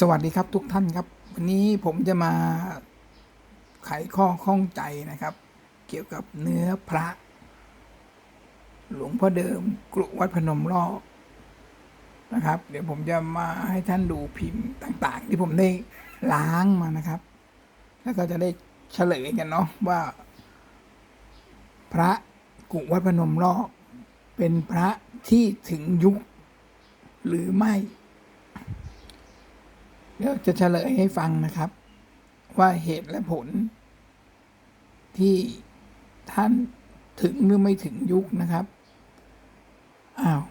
สวัสดีครับทุกท่านครับ วันนี้ผมจะมาไขข้อข้องใจนะครับ เกี่ยวกับเนื้อพระ หลวงพ่อเดิมกรุวัดพนมรอบนะครับ เดี๋ยวผมจะมาให้ท่านดูพิมพ์ต่าง ๆ ที่ผมได้ล้างมานะครับ แล้วก็จะได้เฉลยกันเนาะว่า พระกุวัดพนมรอบเป็นพระที่ถึงยุคหรือไม่ เดี๋ยวจะเฉลยให้ฟังนะครับ ว่าเหตุและผล ที่ท่านถึงหรือไม่ถึงยุคนะครับอ้าว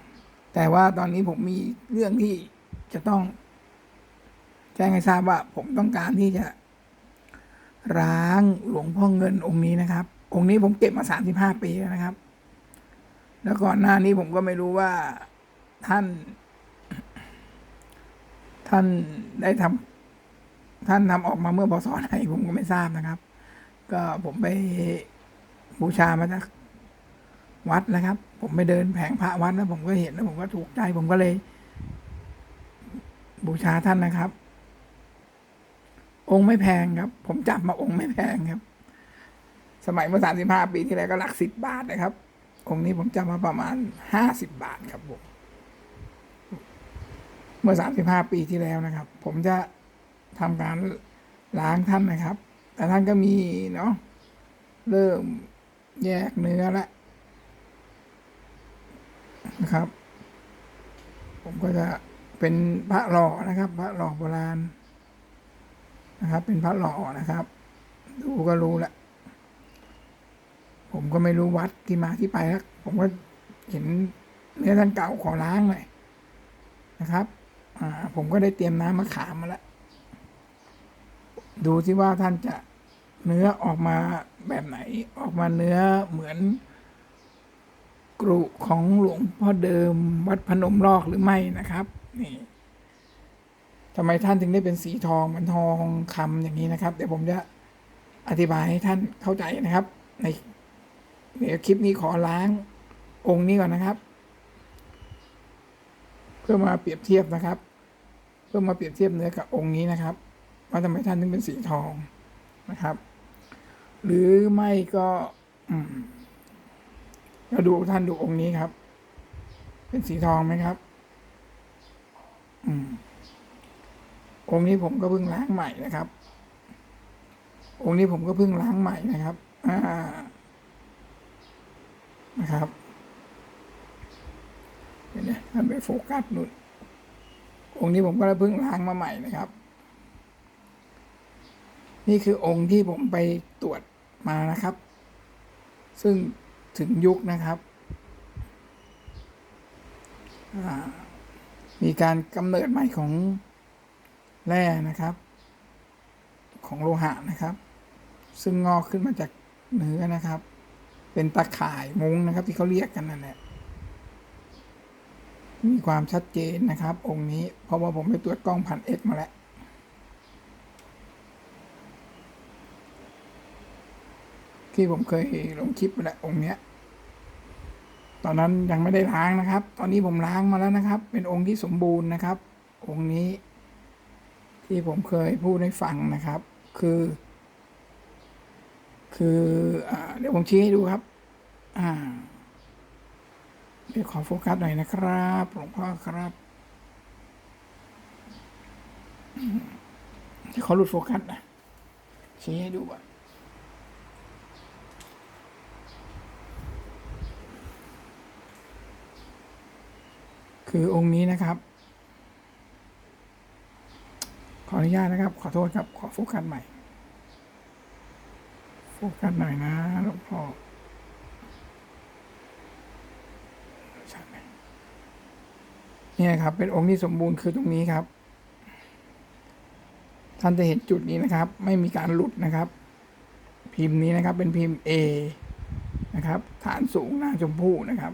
แต่ว่าตอนนี้ผมมีเรื่องที่จะต้อง แจ้งให้ทราบว่า ผมต้องการที่จะ ร้างหลวงพ่อเงินองค์นี้นะครับ องค์นี้ผมเก็บมาสามสิบห้าปีแล้วนะครับ แล้วก่อนหน้านี้ผมก็ไม่รู้ว่าท่าน ท่านได้ทำท่านทำออกมาเมื่อพศไหนผมก็ไม่ทราบนะครับ ก็ผมไปบูชามาจากวัดนะครับ ผมไปเดินแผงพระวัดแล้วผมก็เห็นแล้วผมก็ถูกใจผมก็เลย บูชาท่านนะครับ องค์ไม่แพงครับ ผมจับมาองค์ไม่แพงครับ สมัยเมื่อสามสิบห้าปีที่แล้วก็หลักสิบบาทนะครับ องค์นี้ผมจับมาประมาณห้าสิบบาทครับผม เมื่อสามสิบห้าปีที่แล้วนะครับ ผมจะทำการล้างท่านนะครับ แต่ท่านก็มีเนาะเริ่มแยกเนื้อแล้วนะครับ ผมก็จะเป็นพระหล่อนะครับ พระหล่อโบราณนะครับ เป็นพระหล่อนะครับ ดูก็รู้ละผมก็ไม่รู้วัดที่มาที่ไปครับผมก็เห็นเนื้อท่านเก่าขอล้างหน่อยนะครับ ผมก็ได้เตรียมน้ำมะขามมาแล้ว ดูที่ว่าท่านจะเนื้อออกมาแบบไหน ออกมาเนื้อเหมือน กรุของหลวงพ่อเดิมวัดพนมรอกหรือไม่นะครับ นี่ทำไมท่านถึงได้เป็นสีทองมันทองคำอย่างนี้นะครับ เดี๋ยวผมจะอธิบายให้ท่านเข้าใจนะครับ ในเดี๋ยวคลิปนี้ขอล้างองค์นี้ก่อนนะครับ เพื่อมาเปรียบเทียบนะครับ เพื่อมาเปรียบเทียบเนื้อกับองค์นี้นะครับว่าทำไมท่านถึงเป็นสีทองนะครับ หรือไม่ก็อืมเราดูท่านดูองค์นี้ครับ เป็นสีทองไหมครับ อืมองค์นี้ผมก็เพิ่งล้างใหม่นะครับ องค์นี้ผมก็เพิ่งล้างใหม่นะครับ อ่า นะครับ เดี๋ยวนะทำไปโฟกัสนุ่นองค์นี้ผมก็เพิ่งล้างมาใหม่นะครับ นี่คือองค์ที่ผมไปตรวจมานะครับ ซึ่งถึงยุคนะครับ มีการกำเนิดใหม่ของแร่นะครับ ของโลหะนะครับ ซึ่งงอกขึ้นมาจากเนื้อนะครับ เป็นตะข่ายมุ้งนะครับ ที่เขาเรียกกันนั่นแหละ มีความชัดเจนนะครับ องค์นี้ เพราะว่าผมไปตรวจกล้องพันเอ็กมาแล้วที่ผมเคยลงคลิปไปแล้วองค์เนี้ย ตอนนั้นยังไม่ได้ล้างนะครับ ตอนนี้ผมล้างมาแล้วนะครับ เป็นองค์ที่สมบูรณ์นะครับ องค์นี้ ที่ผมเคยพูดให้ฟังนะครับ คือ คืออเดี๋ยวผมชี้ให้ดูครับ อ่า เดี๋ยวขอโฟกัสหน่อยนะครับหลวงพ่อครับที่ขาหลุดโฟกัสนะชี้ให้ดูว่าคือองค์นี้นะครับ ขออนุญาตนะครับ ขอโทษครับ ขอโฟกัสใหม่ โฟกัสหน่อยนะหลวงพ่อ เนี่ยครับ เป็นองค์ที่สมบูรณ์คือตรงนี้ครับ ท่านจะเห็นจุดนี้นะครับ ไม่มีการหลุดนะครับ พิมพ์นี้นะครับ เป็นพิมพ์ A นะครับ ฐานสูงหน้าชมพู่นะครับ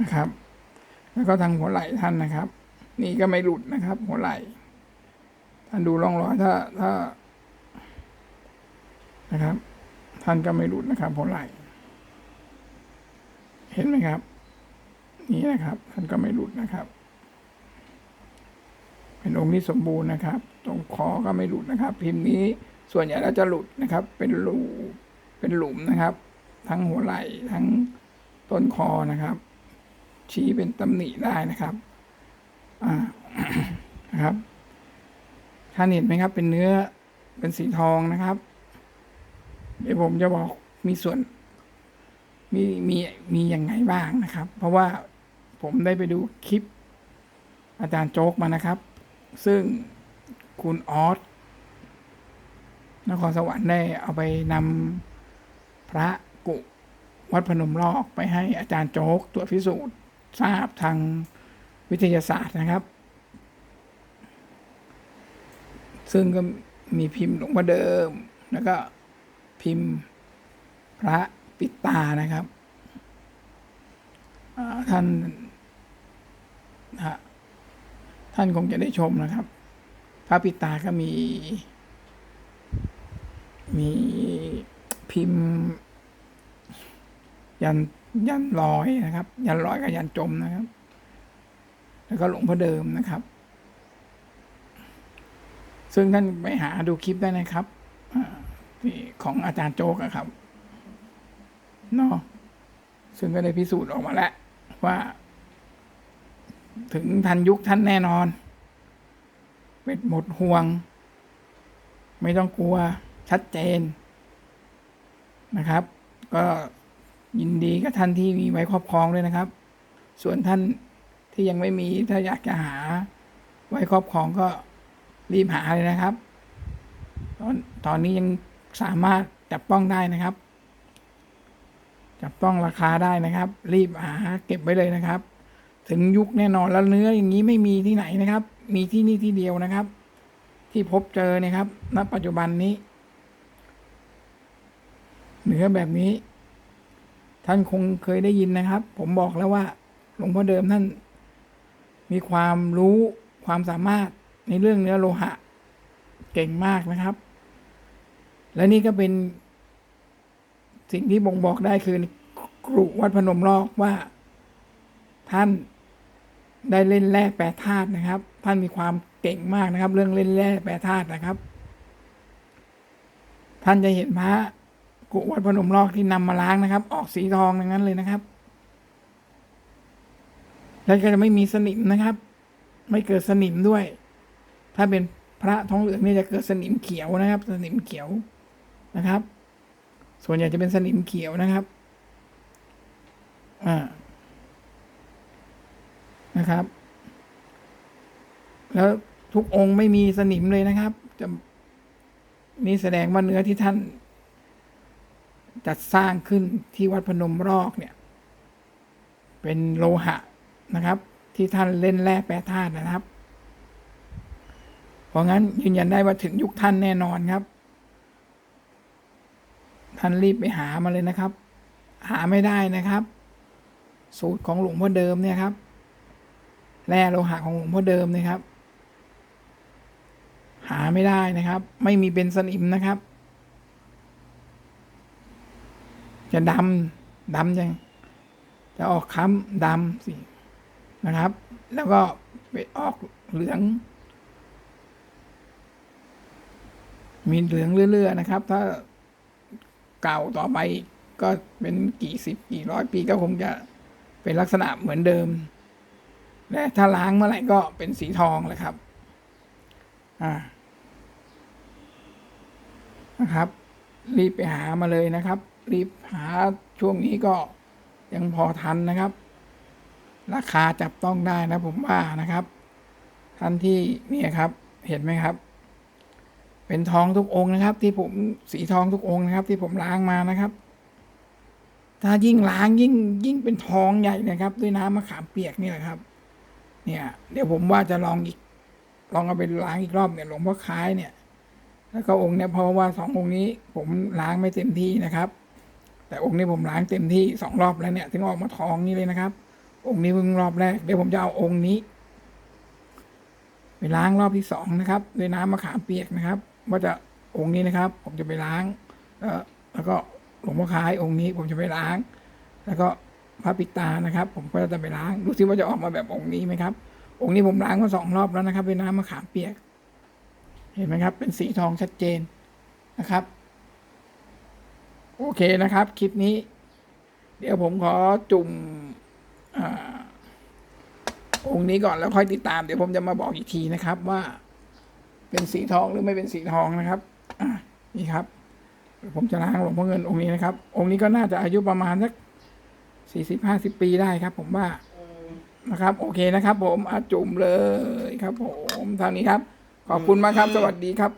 นะครับ แล้วก็ทางหัวไหล่ท่านนะครับ นี่ก็ไม่หลุดนะครับ หัวไหล่ท่านดูร่องรอยถ้าถ้า นะครับ ท่านก็ไม่หลุดนะครับ หัวไหล่เห็นไหมครับ นี่นะครับ ท่านก็ไม่หลุดนะครับ เป็นองค์ที่สมบูรณ์นะครับ ตรงคอก็ไม่หลุดนะครับ พิมพ์นี้ส่วนใหญ่แล้วจะหลุดนะครับ เป็นรูเป็นหลุมนะครับ ทั้งหัวไหล่ทั้งต้นคอนะครับ ชี้เป็นตำหนิได้นะครับอ่านะครับท่านเห็นไหมครับ เป็นเนื้อเป็นสีทองนะครับ เดี๋ยวผมจะบอกมีส่วน มีมีมียังไงบ้างนะครับ เพราะว่าผมได้ไปดูคลิป อาจารย์โจ๊กมานะครับ ซึ่งคุณออสนครสวรรค์ได้เอาไปนำพระกุวัดพนมลอกไปให้อาจารย์โจ๊กตรวจพิสูจน์ ทราบทางวิทยาศาสตร์นะครับ ซึ่งก็มีพิมพ์หลวงพ่อเดิม แล้วก็พิมพ์พระปิดตานะครับท่านนะท่านคงจะได้ชมนะครับ พระปิตาก็มี มีพิมพ์ ยัน ยันลอยนะครับ ยันลอยกับยันจมนะครับ แล้วก็หลวงพ่อเดิมนะครับ ซึ่งท่านไปหาดูคลิปได้นะครับที่ของอาจารย์โจ๊กอะครับเนาะซึ่งก็ได้พิสูจน์ออกมาแล้ว ว่า ถึงทันยุคท่านแน่นอน เป็นหมดห่วง ไม่ต้องกลัวชัดเจนนะครับ ก็ ยินดีกับท่านที่มีไว้ครอบครองด้วยนะครับ ส่วนท่านที่ยังไม่มีถ้าอยากจะหา ไว้ครอบครองก็รีบหาเลยนะครับ ตอนตอนนี้ยังสามารถจับต้องได้นะครับ จับต้องราคาได้นะครับ รีบหาเก็บไว้เลยนะครับ ถึงยุคแน่นอนแล้วเนื้ออย่างนี้ไม่มีที่ไหนนะครับ มีที่นี่ที่เดียวนะครับ ที่พบเจอเนะครับ ณ ปัจจุบันนี้ เนื้อแบบนี้ ท่านคงเคยได้ยินนะครับ ผมบอกแล้วว่า หลวงพ่อเดิมท่าน มีความรู้ความสามารถในเรื่องเนื้อโลหะ เก่งมากนะครับ และนี่ก็เป็น สิ่งที่บ่งบอกได้คือกรุวัดพนมรอกว่า ท่านได้เล่นแร่แปรธาตุนะครับ ท่านมีความเก่งมากนะครับ เรื่องเล่นแร่แปรธาตุนะครับ ท่านจะเห็นพระ กุวัดพนมรอกที่นำมาล้างนะครับ ออกสีทองดังนั้นเลยนะครับ แล้วก็จะไม่มีสนิมนะครับ ไม่เกิดสนิมด้วย ถ้าเป็นพระทองเหลืองเนี่ยจะเกิดสนิมเขียวนะครับ สนิมเขียวนะครับ ส่วนใหญ่จะเป็นสนิมเขียวนะครับอ่านะครับ แล้วทุกองค์ไม่มีสนิมเลยนะครับ จะนี่แสดงว่าเนื้อที่ท่าน จัดสร้างขึ้นที่วัดพนมรอกเนี่ย เป็นโลหะนะครับ ที่ท่านเล่นแร่แปรธาตุนะครับ เพราะงั้นยืนยันได้ว่าถึงยุคท่านแน่นอนครับ ท่านรีบไปหามาเลยนะครับ หาไม่ได้นะครับ สูตรของหลวงพ่อเดิมเนี่ยครับแร่โลหะของหลวงพ่อเดิมนะครับ หาไม่ได้นะครับ ไม่มีเป็นสนิมนะครับ จะดำดำยังจะออกค้ำดำสินะครับ แล้วก็ไปออกเหลือง มีเหลืองเรื่อยๆนะครับ ถ้าเก่าต่อไปก็เป็นกี่สิบกี่ร้อยปีก็คงจะเป็นลักษณะเหมือนเดิม และถ้าล้างเมื่อไหร่ก็เป็นสีทองแหละครับอ่านะครับ รีบไปหามาเลยนะครับ รีบหาช่วงนี้ก็ยังพอทันนะครับ ราคาจับต้องได้นะผมว่านะครับ ท่านที่เนี่ยครับเห็นไหมครับ เป็นทองทุกองค์นะครับ ที่ผมสีทองทุกองค์นะครับ ที่ผมล้างมานะครับ ถ้ายิ่งล้างยิ่งยิ่งเป็นทองใหญ่นะครับ ด้วยน้ำมะขามเปียกนี่แหละครับ เนี่ย เดี๋ยวผมว่าจะลองอีกลองเอาไปล้างอีกรอบเนี่ยหลวงพ่อคล้ายเนี่ย แล้วก็องค์เนี่ยเพราะว่าสององค์นี้ผมล้างไม่เต็มที่นะครับ แต่องค์นี้ผมล้างเต็มที่สองรอบแล้วเนี่ยถึงออกมาทองนี่เลยนะครับ องค์นี้เพิ่งรอบแรกเดี๋ยวผมจะเอาองค์นี้ไปล้างรอบที่สองนะครับด้วยน้ำมะขามเปียกนะครับว่าจะองค์นี้นะครับ ผมจะไปล้างแล้วแล้วก็หลวงพ่อคล้ายองค์นี้ผมจะไปล้าง แล้วก็พระปิดตานะครับ ผมก็จะไปล้างดูซิว่าจะออกมาแบบองค์นี้ไหมครับ องค์นี้ผมล้างมาสองรอบแล้วนะครับด้วยน้ำมะขามเปียก เห็นไหมครับ เป็นสีทองชัดเจนนะครับ โอเคนะครับ คลิปนี้ เดี๋ยวผมขอจุ่มอ่าองค์นี้ก่อนแล้วค่อยติดตาม เดี๋ยวผมจะมาบอกอีกทีนะครับ ว่าเป็นสีทองหรือไม่เป็นสีทองนะครับอะนี่ครับ ผมจะล้างหลวงพ่อเงินองค์นี้นะครับ องค์นี้ก็น่าจะอายุประมาณสักสี่สิบห้าสิบปีได้ครับ ผมว่านะครับ โอเคนะครับ ผมอาจุ่มเลยครับ ผมเท่านี้ครับ ขอบคุณมากครับ สวัสดีครับ